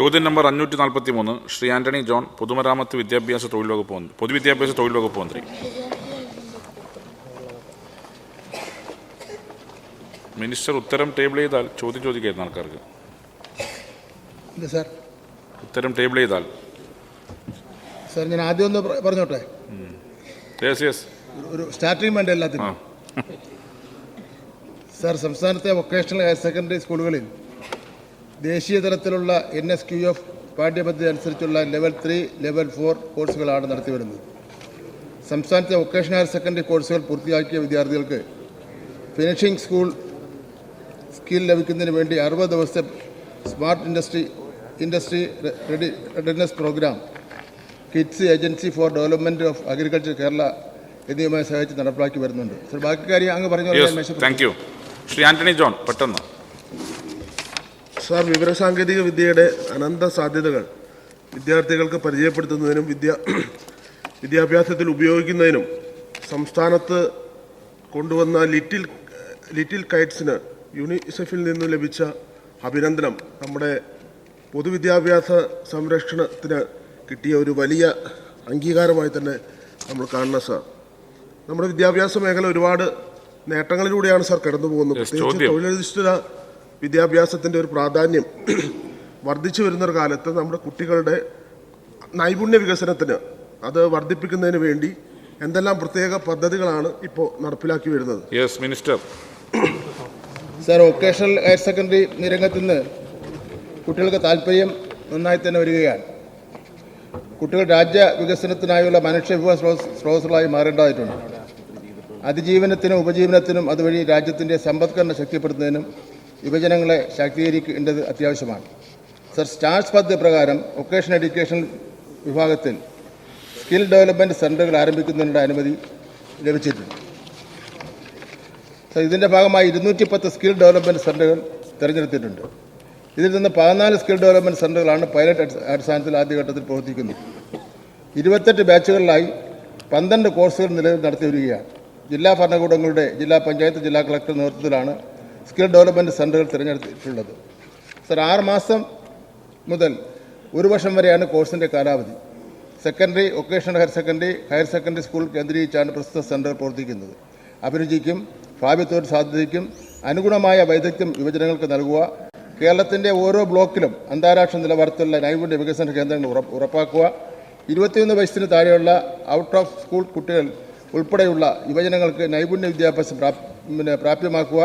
ചോദ്യം നമ്പർ അഞ്ഞൂറ്റി നാൽപ്പത്തി മൂന്ന് ശ്രീ ആന്റണി ജോൺ പൊതുമരാമത്ത് വിദ്യാഭ്യാസ തൊഴിൽ വകുപ്പ് മന്ത്രി പൊതുവിദ്യാഭ്യാസ തൊഴിൽ വകുപ്പ് മന്ത്രി. മിനിസ്റ്റർ ഉത്തരം ടേബിൾ ചെയ്താൽ ചോദ്യം ചോദിക്കായിരുന്നു ആൾക്കാർക്ക്. ഉത്തരം ടേബിൾ ചെയ്താൽ. സാർ ഞാൻ ആദ്യം ഒന്ന് പറഞ്ഞോട്ടെ? ഒരു- സ്റ്റാർട്ടിംഗ് വേണ്ട എല്ലാത്തിനും. സാർ സംസ്ഥാനത്തെ വൊക്കേഷണൽ ഹയർ സെക്കൻഡറി സ്കൂളുകളിൽ ദേശീയ തലത്തിലുള്ള എൻ എസ് ക്യു എഫ് പാഠ്യപദ്ധതി അനുസരിച്ചുള്ള ലെവൽ ത്രീ ലെവൽ ഫോർ കോഴ്സുകളാണ് നടത്തിവരുന്നത് സംസ്ഥാനത്തെ വൊക്കേഷണൽ ഹയർ സെക്കൻഡറി കോഴ്സുകൾ പൂർത്തിയാക്കിയ വിദ്യാർത്ഥികൾക്ക് ഫിനിഷിംഗ് സ്കൂൾ സ്കിൽ ലഭിക്കുന്നതിന് വേണ്ടി അറുപത് ദിവസത്തെ smart industry industry ready readiness program kids agency for development of agriculture Kerala എന്നിവയുമായി സഹായിച്ച് നടപ്പിലാക്കി വരുന്നുണ്ട്. സർ ബാക്കി കാര്യം അങ്ങ് പറഞ്ഞു താങ്ക് യു ശ്രീ ആന്റണി ജോൺ പെട്ടെന്ന്. സാർ വിവരസാങ്കേതിക വിദ്യയുടെ അനന്ത സാധ്യതകൾ വിദ്യാർത്ഥികൾക്ക് പരിചയപ്പെടുത്തുന്നതിനും വിദ്യ വിദ്യാഭ്യാസത്തിൽ ഉപയോഗിക്കുന്നതിനും സംസ്ഥാനത്ത് കൊണ്ടുവന്ന ലിറ്റിൽ ലിറ്റിൽ കൈറ്റ്സിന് യൂണിസെഫിൽ നിന്നും ലഭിച്ച അഭിനന്ദനം നമ്മുടെ പൊതുവിദ്യാഭ്യാസ സംരക്ഷണത്തിന് കിട്ടിയ ഒരു വലിയ അംഗീകാരമായി തന്നെ നമ്മൾ കാണണം സാർ. നമ്മുടെ വിദ്യാഭ്യാസ മേഖല ഒരുപാട് നേട്ടങ്ങളിലൂടെയാണ് സാർ കടന്നു പോകുന്നത് പ്രത്യേകിച്ച് തൊഴിലധിഷ്ഠിത വിദ്യാഭ്യാസത്തിന്റെ ഒരു പ്രാധാന്യം വർദ്ധിച്ചു വരുന്നൊരു കാലത്ത് നമ്മുടെ കുട്ടികളുടെ നൈപുണ്യ വികസനത്തിന് അത് വർദ്ധിപ്പിക്കുന്നതിന് വേണ്ടി എന്തെല്ലാം പ്രത്യേക പദ്ധതികളാണ് ഇപ്പോൾ നടപ്പിലാക്കി വരുന്നത്? Yes minister sir vocational higher secondary നിരംഗത്തിൽ നിന്ന് കുട്ടികൾക്ക് താല്പര്യം നന്നായി തന്നെ വരികയാണ്. കുട്ടികൾ രാജ്യ വികസനത്തിനായുള്ള മനുഷ്യ വിഭവ സ്രോതസ് സ്രോതസ്സുകളായി മാറേണ്ടതായിട്ടുണ്ട്. അതിജീവനത്തിനും ഉപജീവനത്തിനും അതുവഴി രാജ്യത്തിന്റെ സമ്പദ്ഘടന ശക്തിപ്പെടുത്തുന്നതിനും യുവജനങ്ങളെ ശാക്തീകരിക്കേണ്ടത് അത്യാവശ്യമാണ്. സർ സ്റ്റാർസ് പദ്ധതി പ്രകാരം വൊക്കേഷൻ എഡ്യൂക്കേഷൻ വിഭാഗത്തിൽ സ്കിൽ ഡെവലപ്മെന്റ് സെന്ററുകൾ ആരംഭിക്കുന്നതിനുള്ള അനുമതി ലഭിച്ചിട്ടുണ്ട്. സർ ഇതിന്റെ ഭാഗമായി ഇരുന്നൂറ്റി പത്ത് സ്കിൽ ഡെവലപ്മെന്റ് സെന്ററുകൾ തിരഞ്ഞെടുത്തിട്ടുണ്ട്. ഇതിൽ നിന്ന് പതിനാല് സ്കിൽ ഡെവലപ്മെന്റ് സെന്ററുകളാണ് പൈലറ്റ് അടിസ്ഥ- അടിസ്ഥാനത്തിൽ ആദ്യഘട്ടത്തിൽ പ്രവർത്തിക്കുന്നത്. ഇരുപത്തെട്ട് ബാച്ചുകളിലായി പന്ത്രണ്ട് കോഴ്സുകൾ നിലവിൽ നടത്തി വരികയാണ് ജില്ലാ ഭരണകൂടങ്ങളുടെ ജില്ലാ പഞ്ചായത്ത് ജില്ലാ കളക്ടർ നേതൃത്വത്തിലാണ് സ്കിൽ ഡെവലപ്മെന്റ് സെന്ററുകൾ തിരഞ്ഞെടുത്തിട്ടുള്ളത്. സർ ആറ് മാസം മുതൽ ഒരു വർഷം വരെയാണ് കോഴ്സിന്റെ കാലാവധി. Secondary vocational higher secondary higher secondary school കേന്ദ്രീകരിച്ചാണ് പ്രസ്തുത സെന്റർ പ്രവർത്തിക്കുന്നത്. അഭിരുചിക്കും ഭാവി തൊഴിൽ സാധ്യതയ്ക്കും അനുഗുണമായ വൈദഗ്ധ്യം യുവജനങ്ങൾക്ക് നൽകുക കേരളത്തിന്റെ ഓരോ ബ്ലോക്കിലും അന്താരാഷ്ട്ര നിലവാരത്തിലുള്ള നൈപുണ്യ വികസന കേന്ദ്രങ്ങൾ ഉറപ്പാക്കുക ഇരുപത്തിയൊന്ന് വയസ്സിന് താഴെയുള്ള ഔട്ട് ഓഫ് സ്കൂൾ കുട്ടികൾ ഉൾപ്പെടെയുള്ള യുവജനങ്ങൾക്ക് നൈപുണ്യ വിദ്യാഭ്യാസം പ്രാപ് പ്രാപ്യമാക്കുക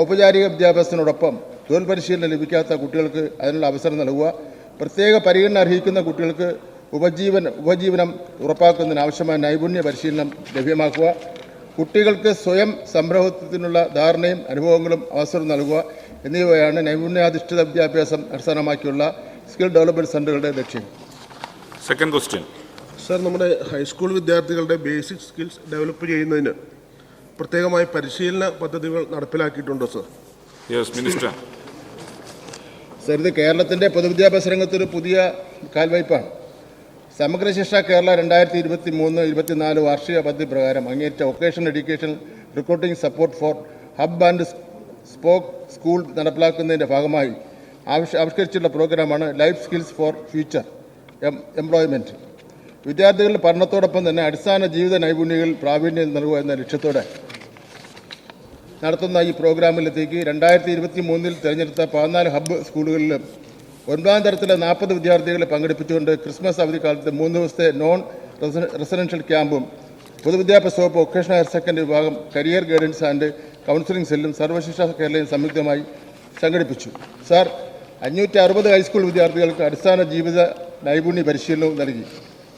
ഔപചാരിക വിദ്യാഭ്യാസത്തിനോടൊപ്പം തൊഴിൽ പരിശീലനം ലഭിക്കാത്ത കുട്ടികൾക്ക് അതിനുള്ള അവസരം നൽകുക. പ്രത്യേക പരിഗണന അർഹിക്കുന്ന കുട്ടികൾക്ക് ഉപജീവന ഉപജീവനം ഉറപ്പാക്കുന്നതിന് ആവശ്യമായ നൈപുണ്യ പരിശീലനം ലഭ്യമാക്കുക. കുട്ടികൾക്ക് സ്വയം സംരംഭത്തിനുള്ള ധാരണയും അനുഭവങ്ങളും അവസരം നൽകുക എന്നിവയാണ് നൈപുണ്യാധിഷ്ഠിത വിദ്യാഭ്യാസം അടിസ്ഥാനമാക്കിയുള്ള സ്കിൽ ഡെവലപ്മെന്റ് സെന്ററുകളുടെ ലക്ഷ്യം. സെക്കൻഡ് ക്വസ്റ്റ്യൻ സർ നമ്മുടെ ഹൈസ്കൂൾ വിദ്യാർത്ഥികളുടെ ബേസിക് സ്കിൽസ് ഡെവലപ്പ് ചെയ്യുന്നതിന് പ്രത്യേകമായ പരിശീലന പദ്ധതികൾ നടപ്പിലാക്കിയിട്ടുണ്ടോ സർ? യെസ് മിനിസ്റ്റർ സർ ഇത് കേരളത്തിന്റെ പൊതുവിദ്യാഭ്യാസ രംഗത്തൊരു പുതിയ കാൽവയ്പാണ് സമഗ്ര ശിക്ഷ കേരള രണ്ടായിരത്തി ഇരുപത്തി മൂന്ന് ഇരുപത്തിനാല് വാർഷിക പദ്ധതി പ്രകാരം അങ്ങേറ്റ vocational education recruiting support for hub and spoke school നടപ്പിലാക്കുന്നതിന്റെ ഭാഗമായി ആവിഷ് ആവിഷ്കരിച്ചിട്ടുള്ള പ്രോഗ്രാമാണ് ലൈഫ് സ്കിൽസ് ഫോർ ഫ്യൂച്ചർ എം എംപ്ലോയ്മെന്റ് വിദ്യാർത്ഥികളുടെ പഠനത്തോടൊപ്പം തന്നെ അടിസ്ഥാന ജീവിത നൈപുണ്യങ്ങളിൽ പ്രാവീണ്യം നൽകുക എന്ന ലക്ഷ്യത്തോടെ നടത്തുന്ന ഈ പ്രോഗ്രാമിലെത്തേക്ക് രണ്ടായിരത്തി ഇരുപത്തി മൂന്നിൽ തിരഞ്ഞെടുത്ത പതിനാല് ഹബ്ബ് സ്കൂളുകളിലും ഒൻപതാം തരത്തിലെ നാൽപ്പത് വിദ്യാർത്ഥികളെ പങ്കെടുപ്പിച്ചുകൊണ്ട് ക്രിസ്മസ് അവധിക്കാലത്ത് മൂന്ന് ദിവസത്തെ നോൺ റെസിഡൻഷ്യൽ ക്യാമ്പും പൊതുവിദ്യാഭ്യാസ വകുപ്പ് വൊക്കേഷണൽ ഹയർ സെക്കൻഡറി വിഭാഗം കരിയർ ഗൈഡൻസ് ആൻഡ് കൗൺസിലിംഗ് സെല്ലും സർവശിക്ഷ കേരളയും സംയുക്തമായി സംഘടിപ്പിച്ചു. സാർ അഞ്ഞൂറ്റി അറുപത് ഹൈസ്കൂൾ വിദ്യാർത്ഥികൾക്ക് അടിസ്ഥാന ജീവിത നൈപുണ്യ പരിശീലനവും നൽകി.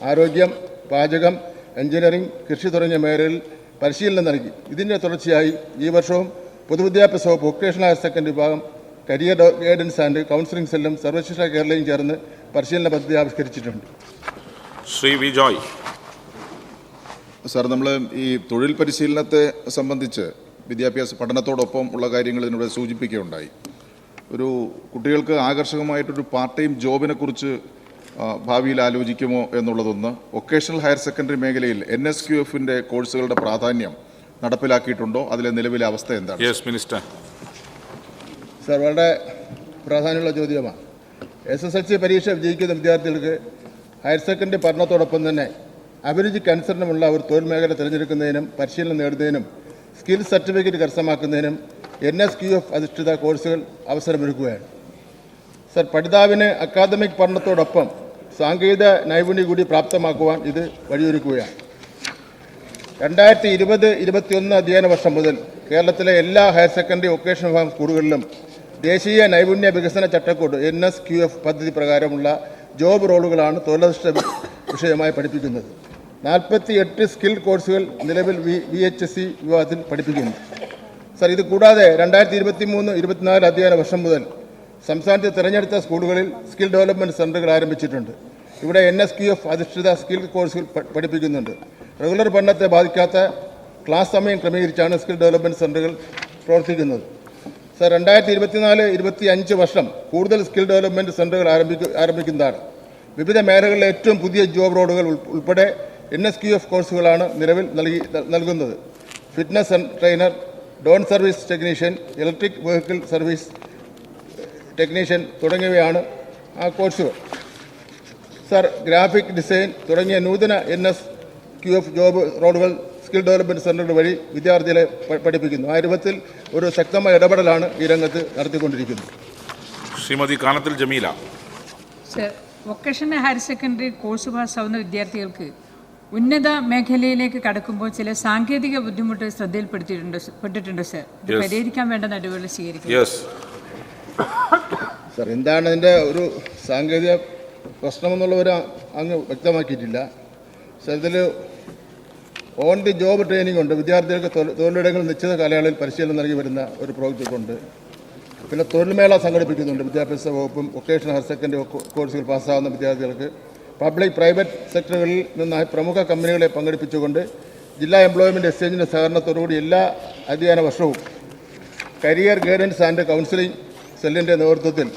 ആരോഗ്യം പാചകം എഞ്ചിനീയറിംഗ് കൃഷി തുടങ്ങിയ മേഖലയിൽ പരിശീലനം നൽകി. ഇതിന്റെ തുടർച്ചയായി ഈ വർഷവും പൊതുവിദ്യാഭ്യാസ വകുപ്പ് വൊക്കേഷണൽ ഹയർ സെക്കൻഡറി വിഭാഗം കരിയർ ഗൈഡൻസ് ആൻഡ് കൗൺസിലിംഗ് സെല്ലും സർവശിക്ഷ കേരളയും ചേർന്ന് പരിശീലന പദ്ധതി ആവിഷ്കരിച്ചിട്ടുണ്ട്. ശ്രീ വി ജോയ്. സാർ നമ്മൾ ഈ തൊഴിൽ പരിശീലനത്തെ സംബന്ധിച്ച് വിദ്യാഭ്യാസ പഠനത്തോടൊപ്പം ഉള്ള കാര്യങ്ങൾ ഇതിനോട് സൂചിപ്പിക്കുകയുണ്ടായി. ഒരു കുട്ടികൾക്ക് ആകർഷകമായിട്ടൊരു പാർട്ട് ടൈം ജോബിനെ കുറിച്ച് ആ, ഭാവിയിൽ ആലോചിക്കുമോ എന്നുള്ളതൊന്ന് വൊക്കേഷണൽ ഹയർ സെക്കൻഡറി മേഖലയിൽ എൻ എസ് ക്യു എഫിന്റെ കോഴ്സുകളുടെ പ്രാധാന്യം നടപ്പിലാക്കിയിട്ടുണ്ടോ? അതിലെ നിലവിലെ അവസ്ഥ എന്താണ്? യെസ് മിനിസ്റ്റർ സർ വളരെ പ്രാധാന്യമുള്ള ചോദ്യമാണ്. എസ് എസ് എൽ സി പരീക്ഷ വിജയിക്കുന്ന വിദ്യാർത്ഥികൾക്ക് ഹയർ സെക്കൻഡറി പഠനത്തോടൊപ്പം തന്നെ അഭിരുചിക്കനുസരണമുള്ള ഒരു തൊഴിൽ മേഖല തിരഞ്ഞെടുക്കുന്നതിനും പരിശീലനം നേടുന്നതിനും സ്കിൽ സർട്ടിഫിക്കറ്റ് കരസ്ഥമാക്കുന്നതിനും എൻ എസ് ക്യു എഫ് അധിഷ്ഠിത കോഴ്സുകൾ അവസരമൊരുക്കുകയാണ്. സർ പഠിതാവിന് അക്കാദമിക് പഠനത്തോടൊപ്പം സാങ്കേതിക നൈപുണ്യം കൂടി പ്രാപ്തമാക്കുവാൻ ഇത് വഴിയൊരുക്കുകയാണ്. രണ്ടായിരത്തി ഇരുപത് ഇരുപത്തിയൊന്ന് അധ്യയന വർഷം മുതൽ കേരളത്തിലെ എല്ലാ ഹയർ സെക്കൻഡറി വൊക്കേഷണൽ വിഭാഗം സ്കൂളുകളിലും ദേശീയ നൈപുണ്യ വികസന ചട്ടക്കൂട് എൻ എസ് ക്യു എഫ് പദ്ധതി പ്രകാരമുള്ള ജോബ് റോളുകളാണ് തൊഴിലധിഷ്ഠ വിഷയമായി പഠിപ്പിക്കുന്നത്. നാൽപ്പത്തി എട്ട് സ്കിൽ കോഴ്സുകൾ നിലവിൽ വി വി എച്ച് സി വിഭാഗത്തിൽ പഠിപ്പിക്കുന്നു. സർ ഇത് കൂടാതെ രണ്ടായിരത്തി ഇരുപത്തി മൂന്ന് ഇരുപത്തിനാല് അധ്യയന വർഷം മുതൽ സംസ്ഥാനത്തെ തിരഞ്ഞെടുത്ത സ്കൂളുകളിൽ സ്കിൽ ഡെവലപ്മെന്റ് സെന്ററുകൾ ആരംഭിച്ചിട്ടുണ്ട്. ഇവിടെ എൻ എസ് ക്യു എഫ് അധിഷ്ഠിത സ്കിൽ കോഴ്സുകൾ പഠിപ്പിക്കുന്നുണ്ട്. റെഗുലർ പഠനത്തെ ബാധിക്കാത്ത ക്ലാസ് സമയം ക്രമീകരിച്ചാണ് സ്കിൽ ഡെവലപ്മെന്റ് സെന്ററുകൾ പ്രവർത്തിക്കുന്നത്. സർ രണ്ടായിരത്തി ഇരുപത്തിനാല് ഇരുപത്തി അഞ്ച് വർഷം കൂടുതൽ സ്കിൽ ഡെവലപ്മെന്റ് സെന്ററുകൾ ആരംഭിക്കു ആരംഭിക്കുന്നതാണ്. വിവിധ മേഖലകളിലെ ഏറ്റവും പുതിയ ജോബ് റോഡുകൾ ഉൾപ്പെടെ എൻ എസ് ക്യു എഫ് കോഴ്സുകളാണ് നിലവിൽ നൽകി നൽകുന്നത്. Fitness trainer drone service technician electric vehicle service technician തുടങ്ങിയവയാണ് ആ കോഴ്സുകൾ സർ ഗ്രാഫിക് ഡിസൈൻ തുടങ്ങിയ നൂതന N S Q F job റോഡുകൾ സ്കിൽ ഡെവലപ്മെന്റ് സെന്ററുകൾ വഴി വിദ്യാർത്ഥികളെ പഠിപ്പിക്കുന്നു. ആ രൂപത്തിൽ ഒരു ശക്തമായ ഇടപെടലാണ് ഈ രംഗത്ത് നടത്തിക്കൊണ്ടിരിക്കുന്നത്. Shrimati Kanathil Jameela. Sir vocational higher secondary course പാസ്സാവുന്ന വിദ്യാർത്ഥികൾക്ക് ഉന്നത മേഖലയിലേക്ക് കടക്കുമ്പോൾ ചില സാങ്കേതിക ബുദ്ധിമുട്ട് ശ്രദ്ധയിൽപ്പെടുത്തിയിട്ടുണ്ട് പെട്ടിട്ടുണ്ട് സർ പരിഹരിക്കാൻ വേണ്ട നടപടികൾ സ്വീകരിക്കും സർ എന്താണ് ഇതിന്റെ ഒരു സാങ്കേതിക പ്രശ്നമെന്നുള്ളവർ അങ്ങ് വ്യക്തമാക്കിയിട്ടില്ല. സാർ ഇതിൽ ഓൺ ദി ജോബ് ട്രെയിനിങ് ഉണ്ട്. വിദ്യാർത്ഥികൾക്ക് തൊഴിലിടങ്ങൾ നിശ്ചിത കാലയളവിൽ പരിശീലനം നൽകി വരുന്ന ഒരു പ്രോജക്റ്റ് ഉണ്ട്. പിന്നെ തൊഴിൽമേള സംഘടിപ്പിക്കുന്നുണ്ട് വിദ്യാഭ്യാസ വകുപ്പും വൊക്കേഷണൽ ഹയർ സെക്കൻഡറി കോഴ്സുകൾ പാസ്സാകുന്ന വിദ്യാർത്ഥികൾക്ക്. പബ്ലിക് പ്രൈവറ്റ് സെക്ടറുകളിൽ നിന്നായി പ്രമുഖ കമ്പനികളെ പങ്കെടുപ്പിച്ചുകൊണ്ട് ജില്ലാ എംപ്ലോയ്മെന്റ് എക്സ്ചേഞ്ചിന്റെ സഹകരണത്തോടുകൂടി എല്ലാ അധ്യയന വർഷവും കരിയർ ഗൈഡൻസ് ആൻഡ് കൗൺസിലിംഗ് സെല്ലിന്റെ നേതൃത്വത്തിൽ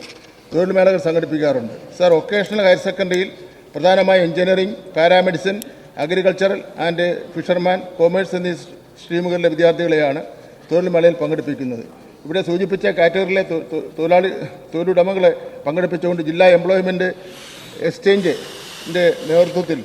തൊഴിൽ മേളകൾ സംഘടിപ്പിക്കാറുണ്ട്. സർ വൊക്കേഷണൽ ഹയർ സെക്കൻഡറിയിൽ പ്രധാനമായും engineering paramedicine agricultural and fisherman commerce എന്നീ സ്ട്രീമുകളിലെ വിദ്യാർത്ഥികളെയാണ് തൊഴിൽ മേളയിൽ പങ്കെടുപ്പിക്കുന്നത്. ഇവിടെ സൂചിപ്പിച്ച കാറ്റഗറിയിലെ തൊഴിലാളി തൊഴിലുടമകളെ പങ്കെടുപ്പിച്ചുകൊണ്ട് ജില്ലാ എംപ്ലോയ്മെന്റ് എക്സ്ചേഞ്ചിന്റെ നേതൃത്വത്തിൽ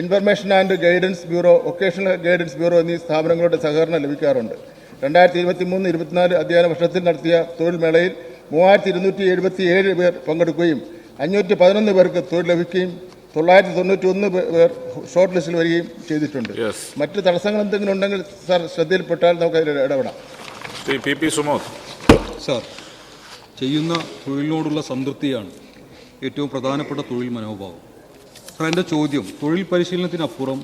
information and guidance bureau vocational guidance bureau എന്നീ സ്ഥാപനങ്ങളുടെ സഹകരണം ലഭിക്കാറുണ്ട്. രണ്ടായിരത്തി ഇരുപത്തി മൂന്ന് ഇരുപത്തിനാല് അധ്യയന വർഷത്തിൽ നടത്തിയ തൊഴിൽ മേളയിൽ മൂവായിരത്തി ഇരുന്നൂറ്റി എഴുപത്തി ഏഴ് പേർ പങ്കെടുക്കുകയും അഞ്ഞൂറ്റി പതിനൊന്ന് പേർക്ക് തൊഴിൽ ലഭിക്കുകയും തൊള്ളായിരത്തി തൊണ്ണൂറ്റി ഒന്ന് പേർ ഷോർട്ട് ലിസ്റ്റിൽ വരികയും ചെയ്തിട്ടുണ്ട്. മറ്റ് തടസ്സങ്ങൾ എന്തെങ്കിലും ഉണ്ടെങ്കിൽ സാർ ശ്രദ്ധയിൽപ്പെട്ടാൽ നമുക്ക് അതിൽ ഇടപെടാം. Shri P P Sumod. Sir ചെയ്യുന്ന തൊഴിലിനോടുള്ള സംതൃപ്തിയാണ് ഏറ്റവും പ്രധാനപ്പെട്ട തൊഴിൽ മനോഭാവം. സാർ എന്റെ ചോദ്യം തൊഴിൽ പരിശീലനത്തിനപ്പുറം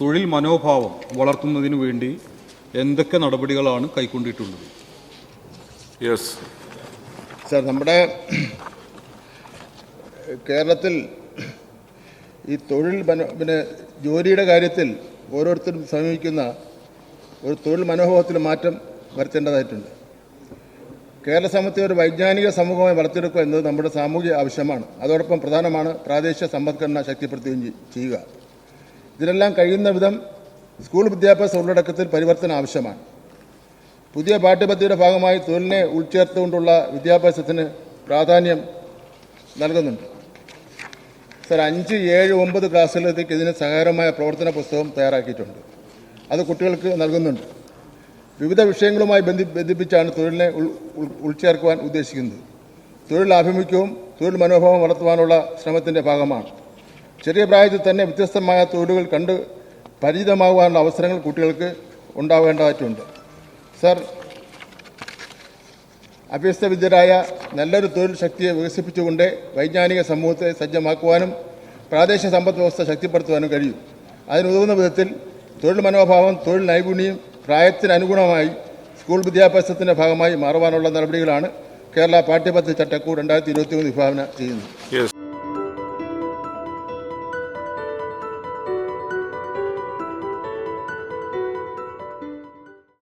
തൊഴിൽ മനോഭാവം വളർത്തുന്നതിന് വേണ്ടി എന്തൊക്കെ നടപടികളാണ് കൈക്കൊണ്ടിട്ടുള്ളത്? യെസ് സാർ നമ്മുടെ കേരളത്തിൽ ഈ തൊഴിൽ മനോ പിന്നെ ജോലിയുടെ കാര്യത്തിൽ ഓരോരുത്തരും സമീപിക്കുന്ന ഒരു തൊഴിൽ മനോഭാവത്തിൽ മാറ്റം വരുത്തേണ്ടതായിട്ടുണ്ട്. കേരള സമൂഹത്തെ ഒരു വൈജ്ഞാനിക സമൂഹമായി വളർത്തിയെടുക്കുക എന്നത് നമ്മുടെ സാമൂഹിക ആവശ്യമാണ്. അതോടൊപ്പം പ്രധാനമാണ് പ്രാദേശിക സമ്പദ്ഘടന ശക്തിപ്പെടുത്തുകയും ചെയ്യുക. ഇതിനെല്ലാം കഴിയുന്ന വിധം സ്കൂൾ വിദ്യാഭ്യാസ ഉള്ളടക്കത്തിൽ പരിവർത്തനം ആവശ്യമാണ്. പുതിയ പാഠ്യപദ്ധതിയുടെ ഭാഗമായി തൊഴിലിനെ ഉൾച്ചേർത്തുകൊണ്ടുള്ള വിദ്യാഭ്യാസത്തിന് പ്രാധാന്യം നൽകുന്നുണ്ട്. സർ അഞ്ച് ഏഴ് ഒമ്പത് ക്ലാസ്സുകളിലേക്ക് ഇതിന് സഹായകരമായ പ്രവർത്തന പുസ്തകം തയ്യാറാക്കിയിട്ടുണ്ട്. അത് കുട്ടികൾക്ക് നൽകുന്നുണ്ട്. വിവിധ വിഷയങ്ങളുമായി ബന്ധി ബന്ധിപ്പിച്ചാണ് തൊഴിലിനെ ഉൾ ഉൾ- ഉൾച്ചേർക്കുവാൻ ഉദ്ദേശിക്കുന്നത്. തൊഴിൽ ആഭിമുഖ്യവും തൊഴിൽ മനോഭാവം വളർത്തുവാനുള്ള ശ്രമത്തിന്റെ ഭാഗമാണ്. ചെറിയ പ്രായത്തിൽ തന്നെ വ്യത്യസ്തമായ തൊഴിലുകൾ കണ്ട് പരിചിതമാകുവാനുള്ള അവസരങ്ങൾ കുട്ടികൾക്ക് ഉണ്ടാവേണ്ടതായിട്ടുണ്ട്. സർ അഭ്യസ്തവിദ്യരായ നല്ലൊരു തൊഴിൽ ശക്തിയെ വികസിപ്പിച്ചുകൊണ്ട് വൈജ്ഞാനിക സമൂഹത്തെ സജ്ജമാക്കുവാനും പ്രാദേശിക സമ്പദ് വ്യവസ്ഥ ശക്തിപ്പെടുത്തുവാനും കഴിയും. അതിനുതകുന്ന വിധത്തിൽ തൊഴിൽ മനോഭാവം തൊഴിൽ നൈപുണ്യം പ്രായത്തിനനുഗുണമായി സ്കൂൾ വിദ്യാഭ്യാസത്തിന്റെ ഭാഗമായി മാറുവാനുള്ള നടപടികളാണ് കേരള പാഠ്യപദ്ധതി ചട്ടക്കൂട് രണ്ടായിരത്തി ഇരുപത്തി മൂന്ന് വിഭാവന ചെയ്യുന്നത്.